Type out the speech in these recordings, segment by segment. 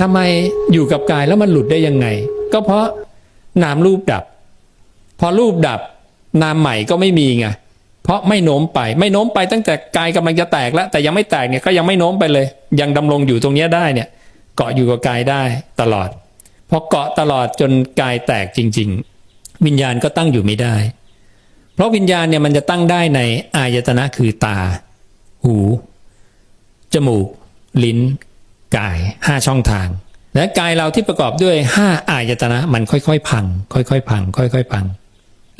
ทำไมอยู่กับกายแล้วมันหลุดได้ยังไง ก็เพราะนามรูปดับ พอรูปดับ นามใหม่ก็ไม่มีไงเพราะไม่โน้มไป ไม่โน้มไปตั้งแต่กายกำลังจะแตกแล้ว แต่ยังไม่แตกเนี่ยก็ยังไม่โน้มไปเลย ยังดำรงอยู่ตรงนี้ได้เนี่ย เกาะอยู่กับกายได้ตลอดพอเกาะตลอดจนกายแตกจริง ๆ วิญญาณก็ตั้งอยู่ไม่ได้ เพราะวิญญาณเนี่ยมันจะตั้งได้ในอายตนะคือตา หู จมูก ลิ้น กายห้าช่องทาง และกายเราที่ประกอบด้วยห้าอายตนะ มันค่อยๆ พัง ค่อยๆ พัง ค่อยๆ พัง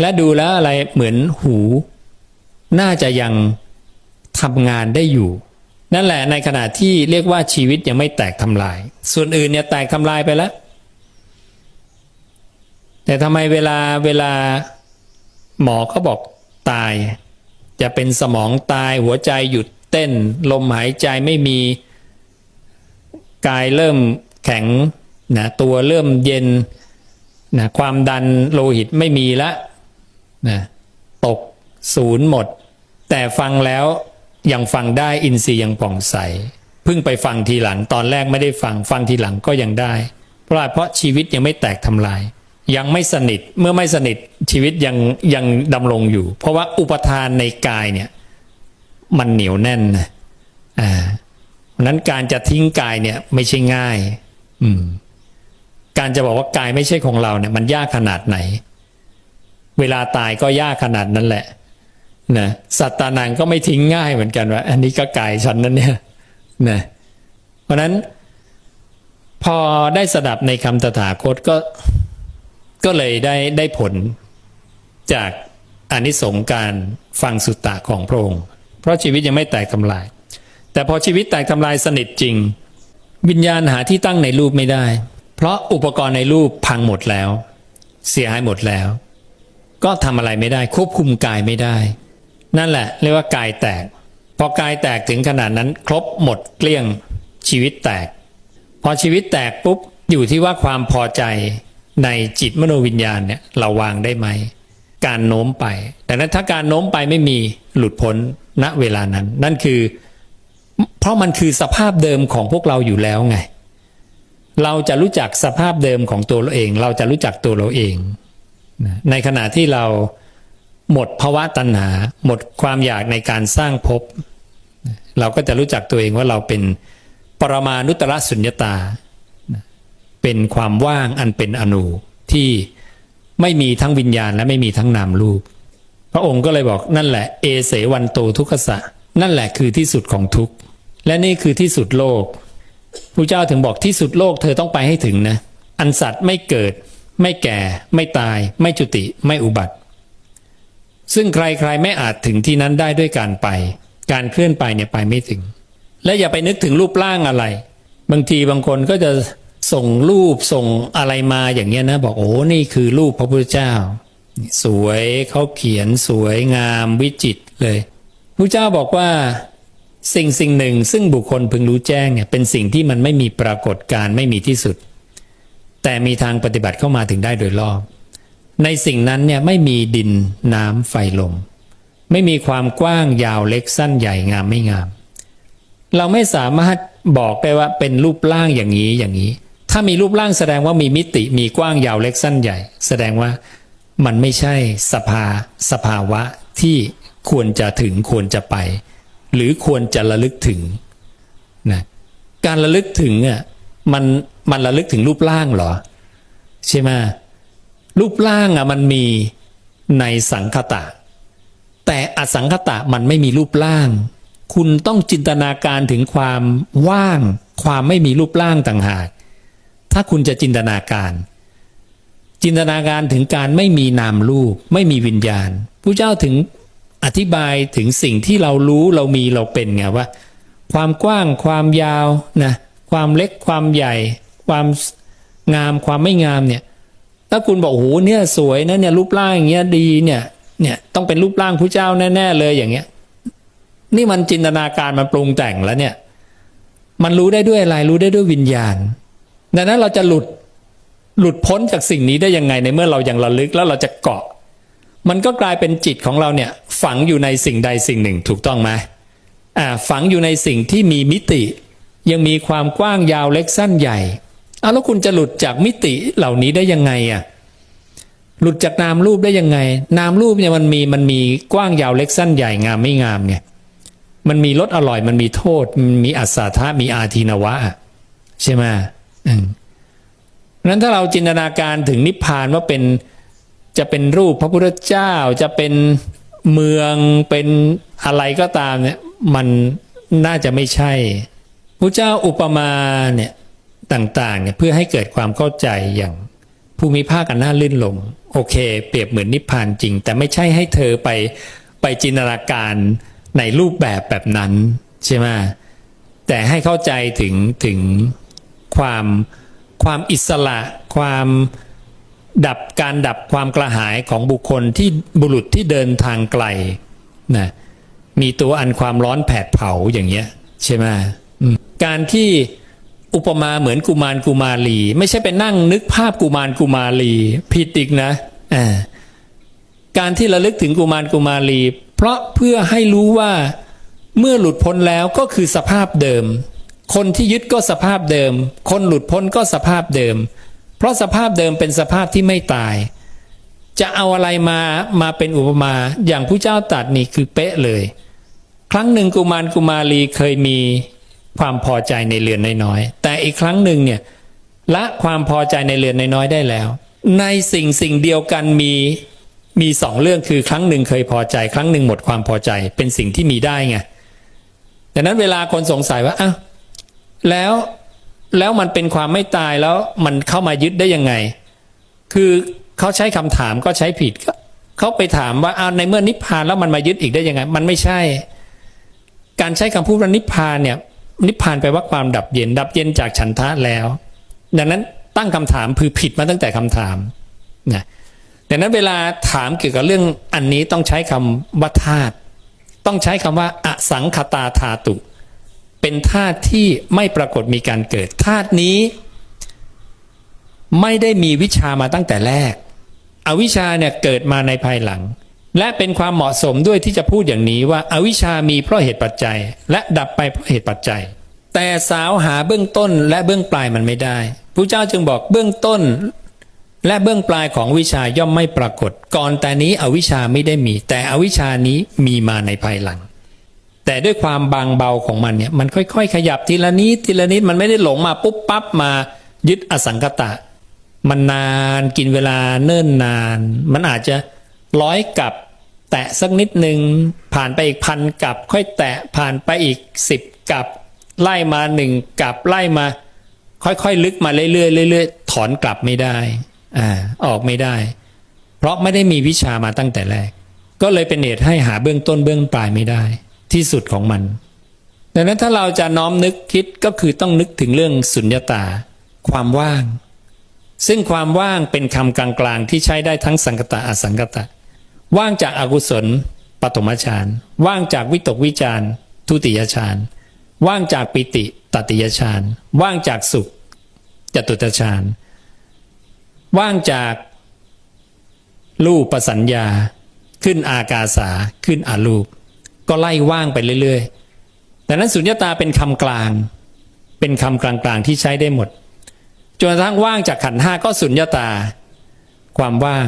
และดูแล้วอะไรเหมือนหู น่าจะยังทำงานได้อยู่ นั่นแหละในขณะที่เรียกว่าชีวิตยังไม่แตกทำลาย ส่วนอื่นเนี่ยแตกทำลายไปแล้ว แต่ทำไมเวลาเวลาหมอเขาบอกตาย จะเป็นสมองตายหัวใจหยุดเต้น ลมหายใจไม่มี กายเริ่มแข็งนะตัวเริ่มเย็นนะความดันโลหิตไม่มีละนะตกศูนย์หมด แต่ฟังแล้วยังฟังได้อินทรีย์ยังผ่องใสเพิ่งไปฟังทีหลังตอนแรกไม่ได้ฟังฟังทีหลังก็ยังได้ เพราะอะไรเพราะชีวิตยังไม่แตกทำลาย ยังไม่สนิทเมื่อไม่สนิทชีวิตยังยังดำรงอยู่ เพราะว่าอุปทานในกายเนี่ยมันเหนียวแน่นนะอ่าเพราะฉะ นั้นการจะทิ้งกายเนี่ยไม่ใช่ง่าย อืม การจะบอกว่ากายไม่ใช่ของเราเนี่ย มันยากขนาดไหน เวลาตายก็ยากขนาดนั้นแหละนะสัตตานังก็ไม่ทิ้งง่ายเหมือนกันว่า อันนี้ก็กายฉันนั่นเนี่ยนะเพราะนั้น พอได้สดับในคำตถาคตก็ก็เลยได้ได้ผลจากอนิสงการฟังสุตตะของพระองค์เพราะชีวิตยังไม่แตกทำลาย แต่พอชีวิตแตกทำลายสนิทจริง วิญญาณหาที่ตั้งในรูปไม่ได้ เพราะอุปกรณ์ในรูปพังหมดแล้ว เสียหายหมดแล้ว ก็ทำอะไรไม่ได้ ควบคุมกายไม่ได้ นั่นแหละ เรียกว่ากายแตก พอกายแตกถึงขนาดนั้น ครบหมดเกลี้ยง ชีวิตแตก พอชีวิตแตกปุ๊บอยู่ที่ว่าความพอใจในจิตมโนวิญญาณเนี่ยเราวางได้ไหม การโน้มไป แต่นั้นถ้าการโน้มไปไม่มีหลุดพ้นณเวลานั้น นั่นคือ เพราะมันคือสภาพเดิมของพวกเราอยู่แล้วไง เราจะรู้จักสภาพเดิมของตัวเราเอง เราจะรู้จักตัวเราเองในขณะที่เราหมดภาวะตัณหา หมดความอยากในการสร้างภพเราก็จะรู้จักตัวเองว่าเราเป็นปรมานุตตรสุญญตา เป็นความว่างอันเป็นอนูที่ไม่มีทั้งวิญญาณและไม่มีทั้งนามรูป พระองค์ก็เลยบอกนั่นแหละ เอเสวันโตทุกขสะ นั่นแหละคือที่สุดของทุกข์ และนี่คือที่สุดโลกพระเจ้าถึงบอกที่สุดโลกเธอต้องไปให้ถึงนะ อันสัตว์ไม่เกิด ไม่แก่ ไม่ตาย ไม่จุติ ไม่อุบัติ ซึ่งใครๆไม่อาจถึงที่นั้นได้ด้วยการไป การเคลื่อนไปเนี่ยไปไม่ถึง และอย่าไปนึกถึงรูปร่างอะไร บางทีบางคนก็จะส่งรูปส่งอะไรมาอย่างเงี้ยนะบอกโอ้นี่คือรูปพระพุทธเจ้า สวยเขาเขียนสวยงามวิจิตเลย พระเจ้าบอกว่าสิ่งสิ่งหนึ่งซึ่งบุคคลพึงรู้แจ้งเนี่ยเป็นสิ่งที่มันไม่มีปรากฏการณ์ไม่มีที่สุด แต่มีทางปฏิบัติเข้ามาถึงได้โดยรอบ ในสิ่งนั้นเนี่ยไม่มีดินน้ำไฟลม ไม่มีความกว้างยาวเล็กสั้นใหญ่งามไม่งาม เราไม่สามารถบอกได้ว่าเป็นรูปร่างอย่างนี้อย่างนี้ ถ้ามีรูปร่างแสดงว่ามีมิติมีกว้างยาวเล็กสั้นใหญ่ แสดงว่ามันไม่ใช่สภาสภาวะที่ ควรจะถึงควรจะไป หรือควรจะระลึกถึงนะการระลึกถึงอะมันมันระลึกถึงรูปร่างเหรอ ใช่ไหมรูปร่างอะมันมีในสังคตะ แต่อสังคตะมันไม่มีรูปร่าง คุณต้องจินตนาการถึงความว่าง ความไม่มีรูปร่างต่างหาก ถ้าคุณจะจินตนาการ จินตนาการถึงการไม่มีนามรูป ไม่มีวิญญาณผู้เจ้าถึง อธิบายถึงสิ่งที่เรารู้เรามีเราเป็นไงว่า ความกว้างความยาวนะความเล็กความใหญ่ ความงามความไม่งามเนี่ย ถ้าคุณบอกโอ้โหเนี่ยสวยนะเนี่ยรูปร่างอย่างเงี้ยดีเนี่ยเนี่ยต้องเป็นรูปร่างผู้เจ้าแน่ๆเลยอย่างเงี้ย นี่มันจินตนาการมันปรุงแต่งแล้วเนี่ย มันรู้ได้ด้วยอะไรรู้ได้ด้วยวิญญาณดังนั้นเราจะหลุดหลุดพ้นจากสิ่งนี้ได้ยังไงในเมื่อเรายังระลึกแล้วเราจะเกาะ มันก็กลายเป็นจิตของเราเนี่ยฝังอยู่ในสิ่งใดสิ่งหนึ่งถูกต้องไหมอ่าฝังอยู่ในสิ่งที่มีมิติ ยังมีความกว้างยาวเล็กสั้นใหญ่เอาแล้วคุณจะหลุดจากมิติเหล่านี้ได้ยังไงอะหลุดจากนามรูปได้ยังไง นามรูปเนี่ยมันมีมันมีกว้างยาวเล็กสั้นใหญ่งามไม่งามไงมันมีรสอร่อยมันมีโทษ มันมีอัศธามีอาทีนวะ ใช่ไหมอืมนั้นถ้าเราจินตนาการถึงนิพพานว่าเป็น จะเป็นรูปพระพุทธเจ้าจะเป็นเมืองเป็นอะไรก็ตามเนี่ยมันน่าจะไม่ใช่พระเจ้าอุปมาเนี่ยต่างๆเนี่ยเพื่อให้เกิดความเข้าใจอย่างภูมิภาคอันน่าลื่นลมโอเค เปรียบเหมือนนิพพานจริง แต่ไม่ใช่ให้เธอไปไปจินตนาการในรูปแบบแบบนั้นใช่ไหมแต่ให้เข้าใจถึงถึงความความอิสระความ ดับการดับความกระหายของบุคคลที่บุรุษที่เดินทางไกลนะมีตัวอันความร้อนแผดเผาอย่างเงี้ยใช่ไหมมการที่อุปมาเหมือนกุมารกุมารี ไม่ใช่ไปนั่งนึกภาพกุมารกุมารีผิดอีกนะการที่ระลึกถึงกุมารกุมารี เพราะเพื่อให้รู้ว่าเมื่อหลุดพ้นแล้วก็คือสภาพเดิม คนที่ยึดก็สภาพเดิม คนหลุดพ้นก็สภาพเดิม เพราะสภาพเดิมเป็นสภาพที่ไม่ตาย จะเอาอะไรมามาเป็นอุปมาอย่างผู้เจ้าตัดนี่คือเป๊ะเลย ครั้งหนึ่งกุมารกุมารีเคยมีความพอใจในเรือนน้อยๆแต่อีกครั้งหนึ่งเนี่ยละความพอใจในเรือนน้อยๆได้แล้ว ในสิ่งสิ่งเดียวกันมีมีสองเรื่องคือครั้งหนึ่งเคยพอใจ ครั้งหนึ่งหมดความพอใจเป็นสิ่งที่มีได้ไงดังนั้นเวลาคนสงสัยว่าอ้าวแล้ว แล้วมันเป็นความไม่ตายแล้วมันเข้ามายึดได้ยังไง คือเขาใช้คำถามก็ใช้ผิดเขาไปถามว่าเอาในเมื่อนิพพานแล้วมันมายึดอีกได้ยังไง มันไม่ใช่ การใช้คำพูดว่านิพพานเนี่ยนิพพานแปลว่าความดับเย็น ดับเย็นจากฉันทะแล้ว ดังนั้นตั้งคำถามคือผิดมาตั้งแต่คำถามนะดังนั้นเวลาถามเกี่ยวกับเรื่องอันนี้ต้องใช้คำว่าธาตุต้องใช้คำว่าอสังคตาธาตุ เป็นธาตุที่ไม่ปรากฏมีการเกิดธาตุนี้ ไม่ได้มีวิชามาตั้งแต่แรก อวิชาเนี่ยเกิดมาในภายหลัง และเป็นความเหมาะสมด้วยที่จะพูดอย่างนี้ว่าอาวิชามีเพราะเหตุปัจจัย และดับไปเพราะเหตุปัจจัย แต่สาวหาเบื้องต้นและเบื้องปลายมันไม่ได้พระเจ้าจึงบอกเบื้องต้น และเบื้องปลายของวิชาย่อมไม่ปรากฏ ก่อนแต่นี้อวิชชาไม่ได้มี แต่อวิชานี้มีมาในภายหลัง แต่ด้วยความบางเบาของมันเนี่ยมันค่อย ๆ ขยับทีละนิดทีละนิดมันไม่ได้หลงมาปุ๊บปั๊บมายึดอสังกตะ มันนานกินเวลาเนิ่นนาน มันอาจจะร้อยกับแตะสักนิดหนึ่งผ่านไปอีกพันกับ ค่อยแตะผ่านไปอีกสิบกับ ไล่มาหนึ่งกับไล่มา ค่อยๆลึกมาเรื่อยๆเรื่อยๆถอนกลับไม่ได้อ่าออกไม่ได้ เพราะไม่ได้มีวิชามาตั้งแต่แรก ก็เลยเป็นเหตุให้หาเบื้องต้นเบื้องปลายไม่ได้ ที่สุดของมัน ดังนั้นถ้าเราจะน้อมนึกคิดก็คือต้องนึกถึงเรื่องสุญญตา ความว่าง ซึ่งความว่างเป็นคำกลางๆที่ใช้ได้ทั้งสังกตะอสังกตะ ว่างจากอากุศลปฐมฌานว่างจากวิตกวิจารทุติยฌานว่างจากปิติตติยฌานว่างจากสุขจตุตฌานว่างจากรูปสัญญา ขึ้นอากาสาขึ้นอารูป ก็ไล่ว่างไปเรื่อยๆ แต่นั้นสุญญตาเป็นคำกลาง เป็นคำกลางๆที่ใช้ได้หมด จนกระทั่งว่างจากขันห้าก็สุญญตา ความว่าง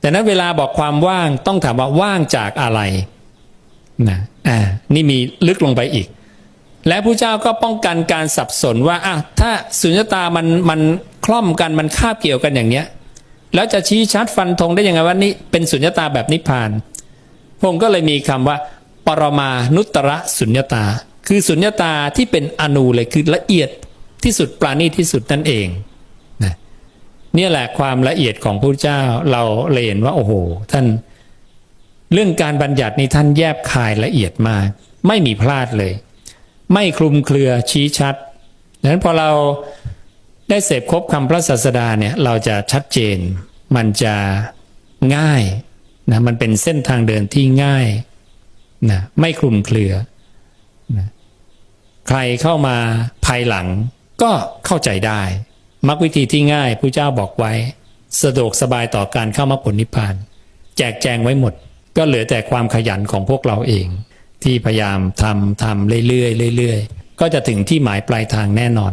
แต่นั้นเวลาบอกความว่างต้องถามว่าว่างจากอะไรนะอ่านี่มีลึกลงไปอีก และผู้เจ้าก็ป้องกันการสับสนว่าอะถ้าสุญญตามันมันคล่อมกันมันคาบเกี่ยวกันอย่างเนี้ย แล้วจะชี้ชัดฟันธงได้ยังไงว่านี่เป็นสุญญตาแบบนิพพานพงก็เลยมีคำว่า ปรมานุตระสุญญตา คือสุญญตาที่เป็นอนูเลยคือละเอียดที่สุดปราณีที่สุดนั่นเองนะนี่แหละความละเอียดของพระเจ้าเราเลยเห็นว่าโอ้โห ท่านเรื่องการบัญญัตินี้ท่านแยบคายละเอียดมาก ไม่มีพลาดเลย ไม่คลุมเครือชี้ชัดดังนั้นพอเราได้เสพครบคำพระศาสดาเนี่ยเราจะชัดเจน มันจะง่ายนะมันเป็นเส้นทางเดินที่ง่าย นะไม่คลุมเครือนะใครเข้ามาภายหลังก็เข้าใจได้มักวิธีที่ง่ายผู้เจ้าบอกไว้ สะดวกสบายต่อการเข้ามรรคผลนิพพาน แจกแจงไว้หมด ก็เหลือแต่ความขยันของพวกเราเอง ที่พยายามทำทำเรื่อยๆเรื่อยๆก็จะถึงที่หมายปลายทางแน่นอน